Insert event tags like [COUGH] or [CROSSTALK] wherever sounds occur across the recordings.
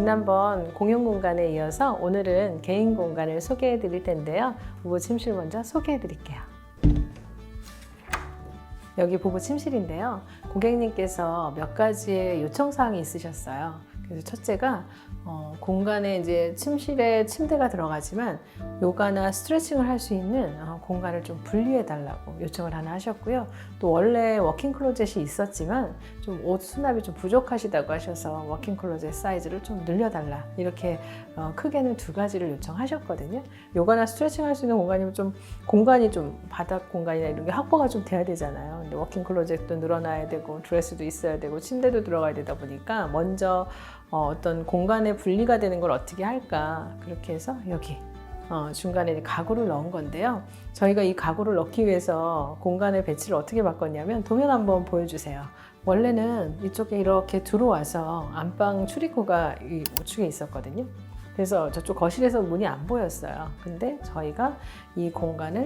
지난번 공용 공간에 이어서 오늘은 개인 공간을 소개해 드릴 텐데요. 부부 침실 먼저 소개해 드릴게요. 여기 부부 침실인데요. 고객님께서 몇 가지의 요청 사항이 있으셨어요. 그래서 첫째가 어, 공간에 이제 침실에 침대가 들어가지만 요가나 스트레칭을 할 수 있는 어, 공간을 좀 분리해 달라고 요청을 하나 하셨고요. 또 원래 워킹 클로젯이 있었지만 좀 옷 수납이 좀 부족하시다고 하셔서 워킹 클로젯 사이즈를 좀 늘려달라 이렇게 어, 크게는 두 가지를 요청하셨거든요. 요가나 스트레칭 할 수 있는 공간이면 좀 공간이 좀 바닥 공간이나 이런 게 확보가 좀 돼야 되잖아요. 근데 워킹 클로젯도 늘어나야 되고 드레스도 있어야 되고 침대도 들어가야 되다 보니까 먼저 어, 어떤 공간의 분리가 되는 걸 어떻게 할까 그렇게 해서 여기 어, 중간에 가구를 넣은 건데요. 저희가 이 가구를 넣기 위해서 공간의 배치를 어떻게 바꿨냐면 도면 한번 보여주세요. 원래는 이쪽에 이렇게 들어와서 안방 출입구가 이 우측에 있었거든요. 그래서 저쪽 거실에서 문이 안 보였어요. 근데 저희가 이 공간을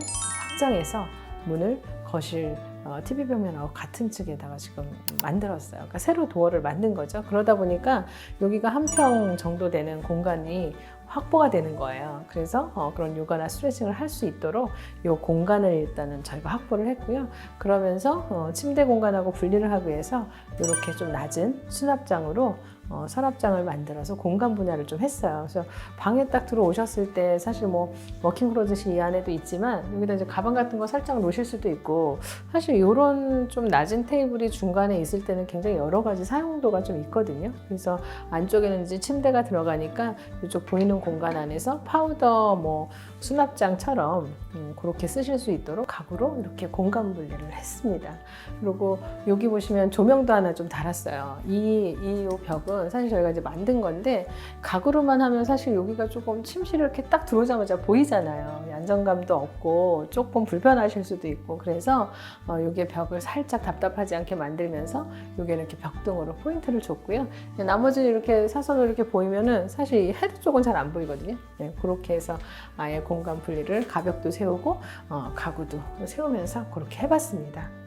확장해서 문을 거실 어, TV 벽면하고 같은 측에다가 지금 만들었어요. 그러니까 새로 도어를 만든 거죠. 그러다 보니까 여기가 한 평 정도 되는 공간이 확보가 되는 거예요. 그래서 어, 그런 요가나 스트레칭을 할 수 있도록 이 공간을 일단은 저희가 확보를 했고요. 그러면서 어, 침대 공간하고 분리를 하기 위해서 이렇게 좀 낮은 수납장으로 어, 서랍장을 만들어서 공간 분할을 좀 했어요. 그래서 방에 딱 들어오셨을 때 사실 뭐 워킹 클로젯이 이 안에도 있지만 여기다 이제 가방 같은 거 살짝 놓으실 수도 있고 사실 이런 좀 낮은 테이블이 중간에 있을 때는 굉장히 여러 가지 사용도가 좀 있거든요. 그래서 안쪽에는 이제 침대가 들어가니까 이쪽 보이는 공간 안에서 파우더 뭐 수납장처럼 음, 그렇게 쓰실 수 있도록 가구로 이렇게 공간 분리를 했습니다. 그리고 여기 보시면 조명도 하나 좀 달았어요. 이, 이 벽은 사실 저희가 이제 만든 건데 가구로만 하면 사실 여기가 조금 침실을 이렇게 딱 들어오자마자 보이잖아요. 안정감도 없고 조금 불편하실 수도 있고 그래서 어, 여기에 벽을 살짝 답답하지 않게 만들면서 여기에 이렇게 벽등으로 포인트를 줬고요. 나머지는 이렇게 사선으로 이렇게 보이면은 사실 이 헤드 쪽은 잘 안 보이거든요. 네, 그렇게 해서 아예 공간 분리를 가벽도 세우고 어, 가구도 세우면서 그렇게 해봤습니다.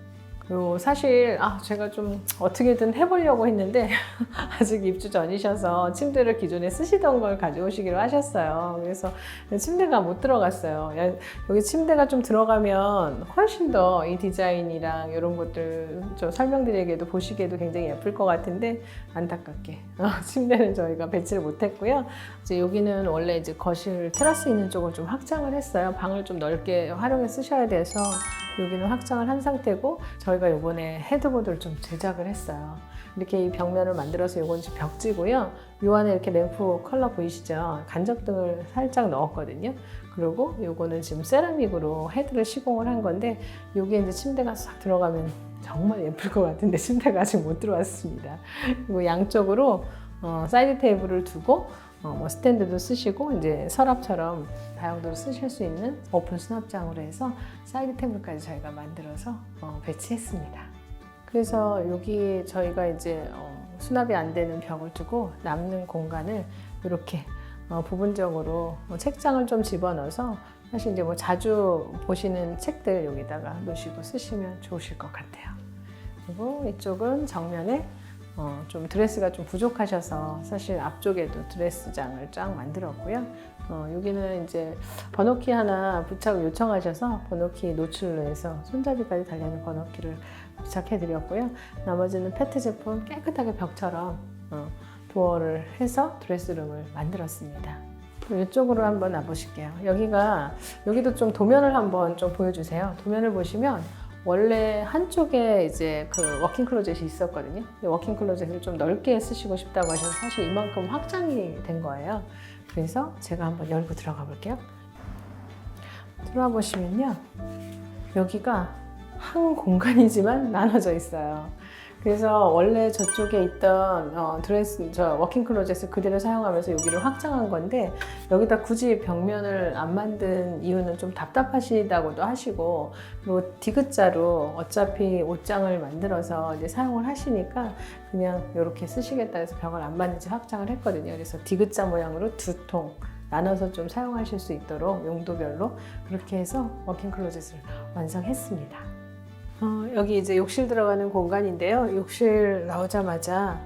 그리고 사실 아 제가 좀 어떻게든 해보려고 했는데 [LAUGHS] 아직 입주 전이셔서 침대를 기존에 쓰시던 걸 가져오시기로 하셨어요. 그래서 침대가 못 들어갔어요. 야, 여기 침대가 좀 들어가면 훨씬 더 이 디자인이랑 이런 것들 좀 설명드리기에도 보시기에도 굉장히 예쁠 것 같은데 안타깝게 [LAUGHS] 어, 침대는 저희가 배치를 못했고요. 이제 여기는 원래 이제 거실 테라스 있는 쪽을 좀 확장을 했어요. 방을 좀 넓게 활용해 쓰셔야 돼서 여기는 확장을 한 상태고 저희 가 이번에 헤드보드를 좀 제작을 했어요. 이렇게 이 벽면을 만들어서 이건 지금 벽지고요. 요 안에 이렇게 램프 컬러 보이시죠? 간접등을 살짝 넣었거든요. 그리고 요거는 지금 세라믹으로 헤드를 시공을 한 건데 요게 이제 침대가 싹 들어가면 정말 예쁠 것 같은데 [LAUGHS] 침대가 아직 못 들어왔습니다. 그리고 양쪽으로 어, 사이드 테이블을 두고 어, 뭐 스탠드도 쓰시고 이제 서랍처럼 다용도로 쓰실 수 있는 오픈 수납장으로 해서 사이드 테이블까지 저희가 만들어서 어, 배치했습니다. 그래서 여기 저희가 이제 어, 수납이 안 되는 벽을 두고 남는 공간을 이렇게 어, 부분적으로 뭐 책장을 좀 집어넣어서 사실 이제 뭐 자주 보시는 책들 여기다가 놓으시고 쓰시면 좋으실 것 같아요. 그리고 이쪽은 정면에 어, 좀 드레스가 좀 부족하셔서 사실 앞쪽에도 드레스장을 쫙 만들었고요. 어, 여기는 이제 번호키 하나 부착 요청하셔서 번호키 노출로 해서 손잡이까지 달려있는 번호키를 부착해 드렸고요. 나머지는 페트 제품 깨끗하게 벽처럼 어, 도어를 해서 드레스룸을 만들었습니다. 이쪽으로 한번 와보실게요. 여기가 여기도 좀 도면을 한번 좀 보여주세요. 도면을 보시면 원래 한쪽에 이제 그 워킹 클로젯이 있었거든요. 워킹 클로젯을 좀 넓게 쓰시고 싶다고 하셔서 사실 이만큼 확장이 된 거예요. 그래서 제가 한번 열고 들어가 볼게요. 들어와 보시면요. 여기가 한 공간이지만 [LAUGHS] 나눠져 있어요. 그래서 원래 저쪽에 있던 어, 드레스, 저 워킹 클로젯을 그대로 사용하면서 여기를 확장한 건데 여기다 굳이 벽면을 안 만든 이유는 좀 답답하시다고도 하시고 그리고 디귿자로 어차피 옷장을 만들어서 이제 사용을 하시니까 그냥 이렇게 쓰시겠다 해서 벽을 안 만든지 확장을 했거든요. 그래서 디귿자 모양으로 두 통 나눠서 좀 사용하실 수 있도록 용도별로 그렇게 해서 워킹 클로젯을 완성했습니다. 어, 여기 이제 욕실 들어가는 공간인데요. 욕실 나오자마자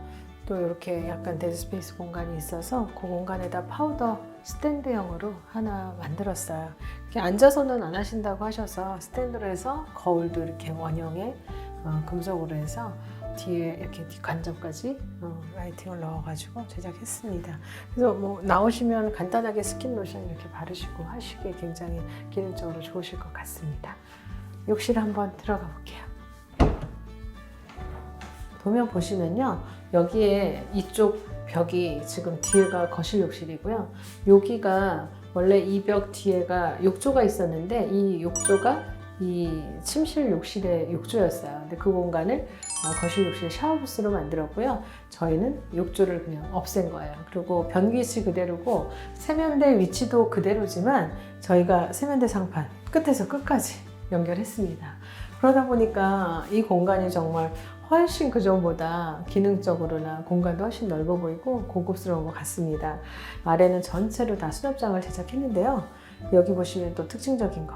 또 이렇게 약간 데드스페이스 공간이 있어서 그 공간에다 파우더 스탠드형으로 하나 만들었어요. 이렇게 앉아서는 안 하신다고 하셔서 스탠드로 해서 거울도 이렇게 원형의 어, 금속으로 해서 뒤에 이렇게 뒷관점까지 어, 라이팅을 넣어가지고 제작했습니다. 그래서 뭐 나오시면 간단하게 스킨 로션 이렇게 바르시고 하시기에 굉장히 기능적으로 좋으실 것 같습니다. 욕실 한번 들어가 볼게요. 도면 보시면요. 여기에 이쪽 벽이 지금 뒤에가 거실 욕실이고요. 여기가 원래 이 벽 뒤에가 욕조가 있었는데 이 욕조가 이 침실 욕실의 욕조였어요. 근데 그 공간을 어, 거실 욕실 샤워부스로 만들었고요. 저희는 욕조를 그냥 없앤 거예요. 그리고 변기시 그대로고 세면대 위치도 그대로지만 저희가 세면대 상판 끝에서 끝까지 연결했습니다. 그러다 보니까 이 공간이 정말 훨씬 그 전보다 기능적으로나 공간도 훨씬 넓어 보이고 고급스러운 것 같습니다. 아래는 전체로 다 수납장을 제작했는데요. 여기 보시면 또 특징적인 거.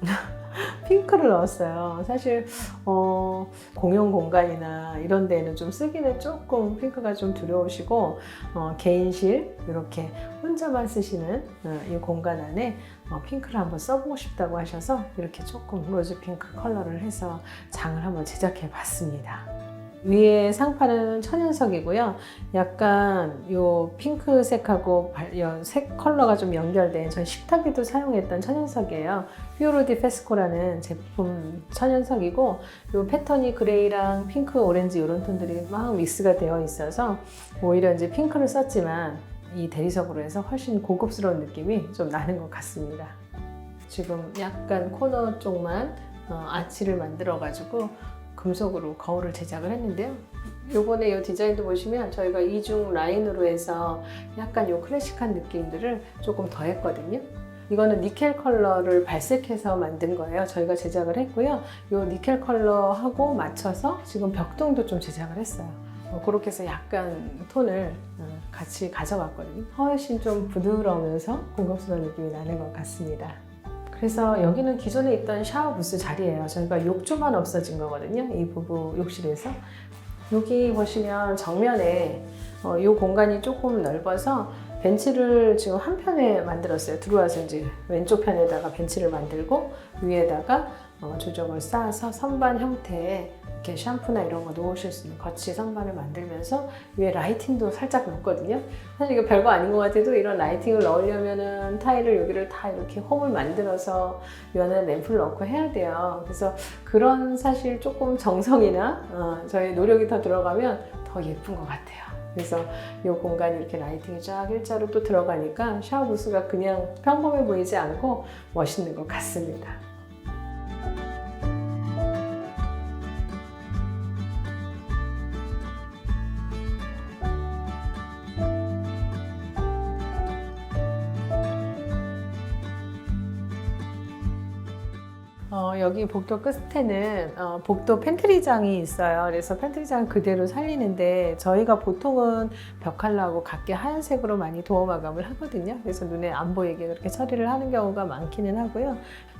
[LAUGHS] 핑크를 넣었어요. 사실 어, 공용 공간이나 이런 데는 좀 쓰기는 조금 핑크가 좀 두려우시고 어, 개인실 이렇게 혼자만 쓰시는 어, 이 공간 안에 어, 핑크를 한번 써보고 싶다고 하셔서 이렇게 조금 로즈 핑크 컬러를 해서 장을 한번 제작해 봤습니다. 위에 상판은 천연석이고요. 약간 요 핑크색하고 색 컬러가 좀 연결된 저희 식탁에도 사용했던 천연석이에요. 피오로디 페스코라는 제품 천연석이고 요 패턴이 그레이랑 핑크, 오렌지 이런 톤들이 막 믹스가 되어 있어서 오히려 이제 핑크를 썼지만 이 대리석으로 해서 훨씬 고급스러운 느낌이 좀 나는 것 같습니다. 지금 약간 코너 쪽만 어, 아치를 만들어 가지고 금속으로 거울을 제작을 했는데요. 요번에 이 디자인도 보시면 저희가 이중 라인으로 해서 약간 요 클래식한 느낌들을 조금 더했거든요. 이거는 니켈 컬러를 발색해서 만든 거예요. 저희가 제작을 했고요. 요 니켈 컬러하고 맞춰서 지금 벽동도 좀 제작을 했어요. 어, 그렇게 해서 약간 톤을 어, 같이 가져갔거든요. 훨씬 좀 부드러우면서 고급스러운 느낌이 나는 것 같습니다. 그래서 여기는 기존에 있던 샤워 부스 자리예요. 저희가 욕조만 없어진 거거든요. 이 부부 욕실에서. 여기 보시면 정면에 어, 이 공간이 조금 넓어서 벤치를 지금 한 편에 만들었어요. 들어와서 이제 왼쪽 편에다가 벤치를 만들고 위에다가 어, 조정을 쌓아서 선반 형태의 이렇게 샴푸나 이런 거 놓으실 수 있는 거치 선반을 만들면서 위에 라이팅도 살짝 넣었거든요. 사실 이거 별거 아닌 것 같아도 이런 라이팅을 넣으려면은 타일을 여기를 다 이렇게 홈을 만들어서 이 안에 램프를 넣고 해야 돼요. 그래서 그런 사실 조금 정성이나 어, 저희 노력이 더 들어가면 더 예쁜 것 같아요. 그래서 이 공간이 이렇게 라이팅이 쫙 일자로 또 들어가니까 샤워 부스가 그냥 평범해 보이지 않고 멋있는 것 같습니다. 여기 복도 끝에는 어, 복도 팬트리장이 있어요. 그래서 팬트리장 그대로 살리는데 저희가 보통은 벽 컬러하고 각기 하얀색으로 많이 도어 마감을 하거든요. 그래서 눈에 안 보이게 그렇게 처리를 하는 경우가 많기는 하고요.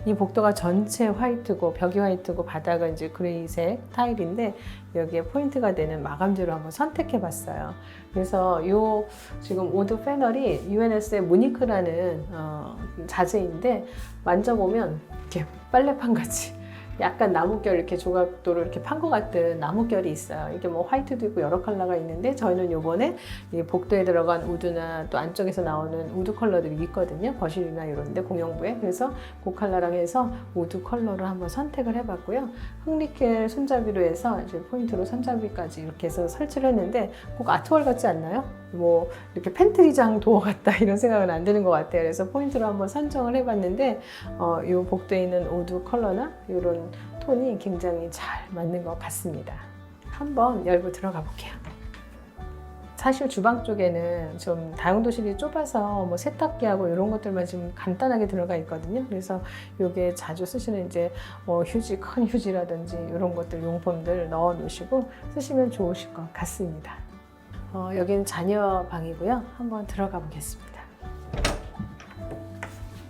이 복도가 전체 화이트고 벽이 화이트고 바닥은 이제 그레이색 타일인데 여기에 포인트가 되는 마감재로 한번 선택해 봤어요. 그래서 요 지금 우드 패널이 UNS의 무니크라는 어, 자재인데 만져보면 이렇게 빨래판 같이 [LAUGHS] 약간 나무결 이렇게 조각도로 이렇게 판 것 같은 나무결이 있어요. 이게 뭐 화이트도 있고 여러 컬러가 있는데 저희는 요번에 이 복도에 들어간 우드나 또 안쪽에서 나오는 우드 컬러들이 있거든요. 거실이나 이런데 공용부에 그래서 그 컬러랑 해서 우드 컬러로 한번 선택을 해봤고요. 흑니켈 손잡이로 해서 이제 포인트로 손잡이까지 이렇게 해서 설치를 했는데 꼭 아트월 같지 않나요? 뭐 이렇게 팬트리장 도어 같다 이런 생각은 안 드는 것 같아요. 그래서 포인트로 한번 선정을 해봤는데 어, 이 복도에 있는 우드 컬러나 이런 톤이 굉장히 잘 맞는 것 같습니다. 한번 열고 들어가 볼게요. 사실 주방 쪽에는 좀 다용도실이 좁아서 뭐 세탁기하고 이런 것들만 지금 간단하게 들어가 있거든요. 그래서 이게 자주 쓰시는 이제 뭐 휴지, 큰 휴지라든지 이런 것들 용품들 넣어 놓으시고 쓰시면 좋으실 것 같습니다. 어, 여기는 자녀 방이고요. 한번 들어가 보겠습니다.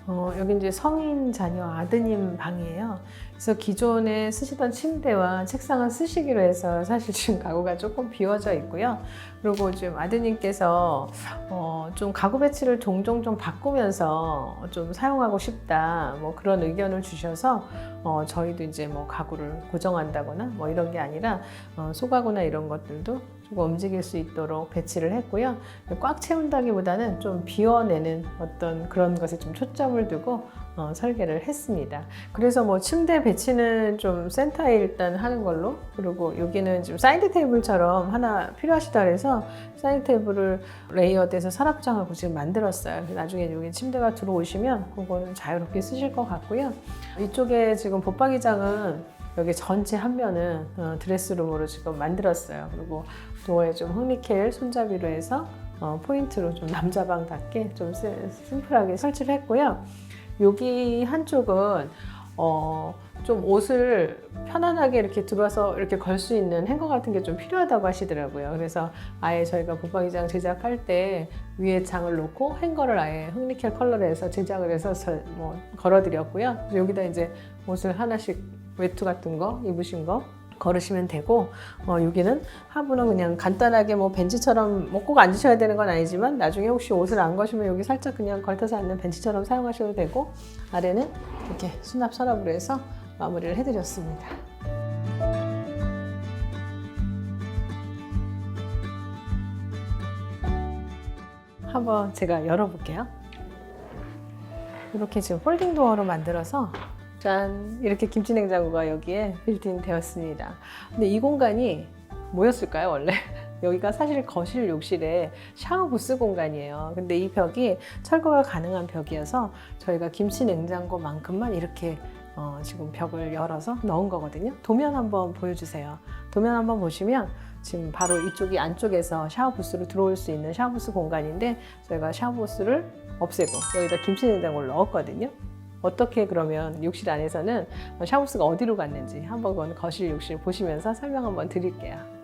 어, 여기 이제 성인 자녀 아드님 방이에요. 그래서 기존에 쓰시던 침대와 책상은 쓰시기로 해서 사실 지금 가구가 조금 비워져 있고요. 그리고 지금 아드님께서 어, 좀 가구 배치를 종종 좀 바꾸면서 좀 사용하고 싶다 뭐 그런 의견을 주셔서 어, 저희도 이제 뭐 가구를 고정한다거나 뭐 이런 게 아니라 어, 소가구나 이런 것들도 조금 움직일 수 있도록 배치를 했고요. 꽉 채운다기보다는 좀 비워내는 어떤 그런 것에 좀 초점을 두고 어, 설계를 했습니다. 그래서 뭐 침대 배치는 좀 센터에 일단 하는 걸로 그리고 여기는 지금 사이드 테이블처럼 하나 필요하시다 그래서 사이드 테이블을 레이어드해서 서랍장하고 지금 만들었어요. 나중에 여기 침대가 들어오시면 그거는 자유롭게 쓰실 것 같고요. 이쪽에 지금 붙박이장은 여기 전체 한 면은 어, 드레스룸으로 지금 만들었어요. 그리고 도어에 좀 흑니켈 손잡이로 해서 어, 포인트로 좀 [LAUGHS] 남자방답게 좀 시- 심플하게 설치를 했고요. 여기 한쪽은 어, 좀 옷을 편안하게 이렇게 들어와서 이렇게 걸 수 있는 행거 같은 게 좀 필요하다고 하시더라고요. 그래서 아예 저희가 붙박이장 제작할 때 위에 장을 놓고 행거를 아예 흑니켈 컬러로 해서 제작을 해서 저- 뭐 걸어드렸고요. 여기다 이제 옷을 하나씩 외투 같은 거 입으신 거 걸으시면 되고 어, 여기는 하부는 그냥 간단하게 뭐 벤치처럼 뭐 꼭 앉으셔야 되는 건 아니지만 나중에 혹시 옷을 안 거시면 여기 살짝 그냥 걸터서 앉는 벤치처럼 사용하셔도 되고 아래는 이렇게 수납 서랍으로 해서 마무리를 해드렸습니다. 한번 제가 열어볼게요. 이렇게 지금 폴딩 도어로 만들어서 짠 이렇게 김치 냉장고가 여기에 빌트인 되었습니다. 근데 이 공간이 뭐였을까요 원래? [LAUGHS] 여기가 사실 거실 욕실의 샤워 부스 공간이에요. 근데 이 벽이 철거가 가능한 벽이어서 저희가 김치 냉장고만큼만 이렇게 어, 지금 벽을 열어서 넣은 거거든요. 도면 한번 보여주세요. 도면 한번 보시면 지금 바로 이쪽이 안쪽에서 샤워 부스로 들어올 수 있는 샤워 부스 공간인데 저희가 샤워 부스를 없애고 여기다 김치 냉장고를 넣었거든요. 어떻게 그러면 욕실 안에서는 샤워 부스가 어디로 갔는지 한번 거실 욕실 보시면서 설명 한번 드릴게요.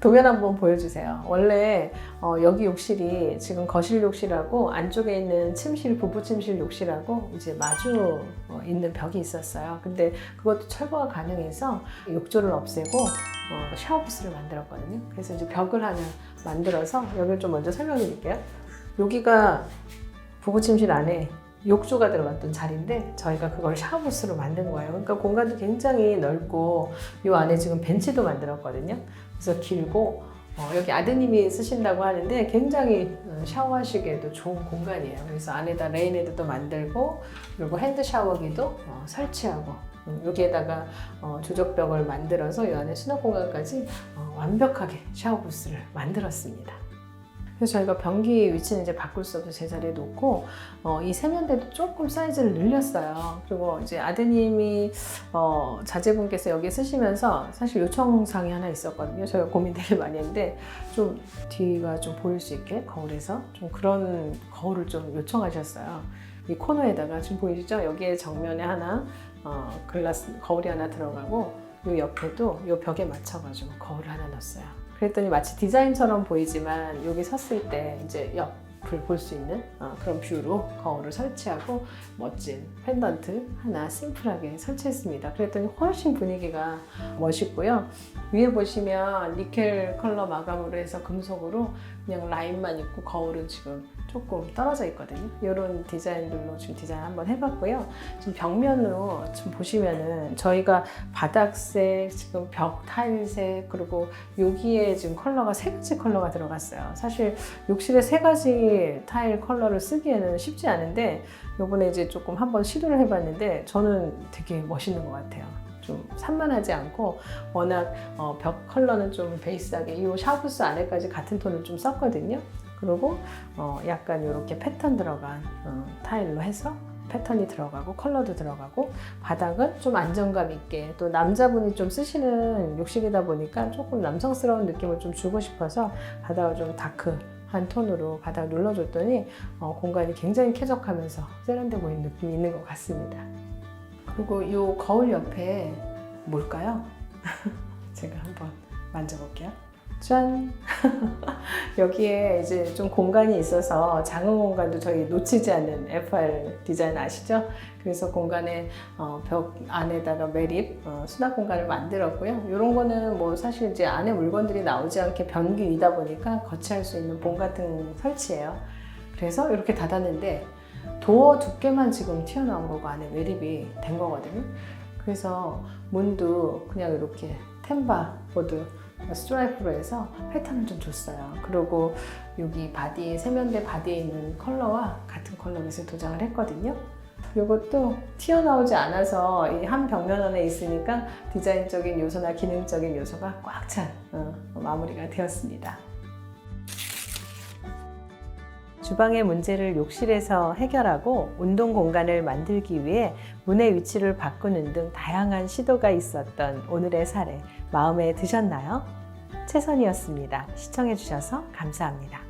도면 한번 보여주세요. 원래 어, 여기 욕실이 지금 거실 욕실하고 안쪽에 있는 침실, 부부 침실 욕실하고 이제 마주 어, 있는 벽이 있었어요. 근데 그것도 철거가 가능해서 욕조를 없애고 어, 샤워 부스를 만들었거든요. 그래서 이제 벽을 하나 만들어서 여기를 좀 먼저 설명해 드릴게요. 여기가 부부 침실 안에 욕조가 들어갔던 자리인데 저희가 그걸 샤워부스로 만든 거예요. 그러니까 공간도 굉장히 넓고 이 안에 지금 벤치도 만들었거든요. 그래서 길고 어, 여기 아드님이 쓰신다고 하는데 굉장히 어, 샤워하시기에도 좋은 공간이에요. 그래서 안에다 레인헤드도 만들고 그리고 핸드 샤워기도 어, 설치하고 음, 여기에다가 어, 조적벽을 만들어서 이 안에 수납 공간까지 어, 완벽하게 샤워부스를 만들었습니다. 그래서 저희가 변기 위치는 이제 바꿀 수 없어 제자리에 놓고 어, 이 세면대도 조금 사이즈를 늘렸어요. 그리고 이제 아드님이 어, 자제분께서 여기 쓰시면서 사실 요청사항이 하나 있었거든요. 저희가 고민 되게 많이 했는데 좀 뒤가 좀 보일 수 있게 거울에서 좀 그런 거울을 좀 요청하셨어요. 이 코너에다가 지금 보이시죠? 여기에 정면에 하나 어, 글라스 거울이 하나 들어가고 이 옆에도 이 벽에 맞춰가지고 거울을 하나 넣었어요. 그랬더니 마치 디자인처럼 보이지만 여기 섰을 때 이제 옆을 볼 수 있는 어, 그런 뷰로 거울을 설치하고 멋진 펜던트 하나 심플하게 설치했습니다. 그랬더니 훨씬 분위기가 멋있고요. 위에 보시면 니켈 컬러 마감으로 해서 금속으로 그냥 라인만 있고 거울은 지금 조금 떨어져 있거든요. 이런 디자인들로 지금 디자인 한번 해봤고요. 지금 벽면으로 지금 보시면은 저희가 바닥색, 지금 벽 타일색, 그리고 여기에 지금 컬러가 세 가지 컬러가 들어갔어요. 사실 욕실에 세 가지 타일 컬러를 쓰기에는 쉽지 않은데 요번에 이제 조금 한번 시도를 해봤는데 저는 되게 멋있는 것 같아요. 좀 산만하지 않고 워낙 어, 벽 컬러는 좀 베이스하게 이 샤워부스 안에까지 같은 톤을 좀 썼거든요. 그리고 어, 약간 이렇게 패턴 들어간 어, 타일로 해서 패턴이 들어가고 컬러도 들어가고 바닥은 좀 안정감 있게 또 남자분이 좀 쓰시는 욕실이다 보니까 조금 남성스러운 느낌을 좀 주고 싶어서 바닥을 좀 다크한 톤으로 바닥을 눌러줬더니 어, 공간이 굉장히 쾌적하면서 세련돼 보이는 느낌이 있는 것 같습니다. 그리고 이 거울 옆에 뭘까요? [LAUGHS] 제가 한번 만져볼게요. 짠! [LAUGHS] 여기에 이제 좀 공간이 있어서 작은 공간도 저희 놓치지 않는 FR 디자인 아시죠? 그래서 공간에 어, 벽 안에다가 매립 어, 수납 공간을 만들었고요. 이런 거는 뭐 사실 이제 안에 물건들이 나오지 않게 변기 위다 보니까 거치할 수 있는 봉 같은 설치예요. 그래서 이렇게 닫았는데 도어 두께만 지금 튀어나온 거고 안에 매립이 된 거거든요. 그래서 문도 그냥 이렇게 템바 보드 스트라이프로 해서 패턴을 좀 줬어요. 그리고 여기 바디 세면대 바디에 있는 컬러와 같은 컬러에서 도장을 했거든요. 이것도 튀어나오지 않아서 이 한 벽면 안에 있으니까 디자인적인 요소나 기능적인 요소가 꽉찬 어, 마무리가 되었습니다. 주방의 문제를 욕실에서 해결하고 운동 공간을 만들기 위해 문의 위치를 바꾸는 등 다양한 시도가 있었던 오늘의 사례 마음에 드셨나요? 최선이었습니다. 시청해주셔서 감사합니다.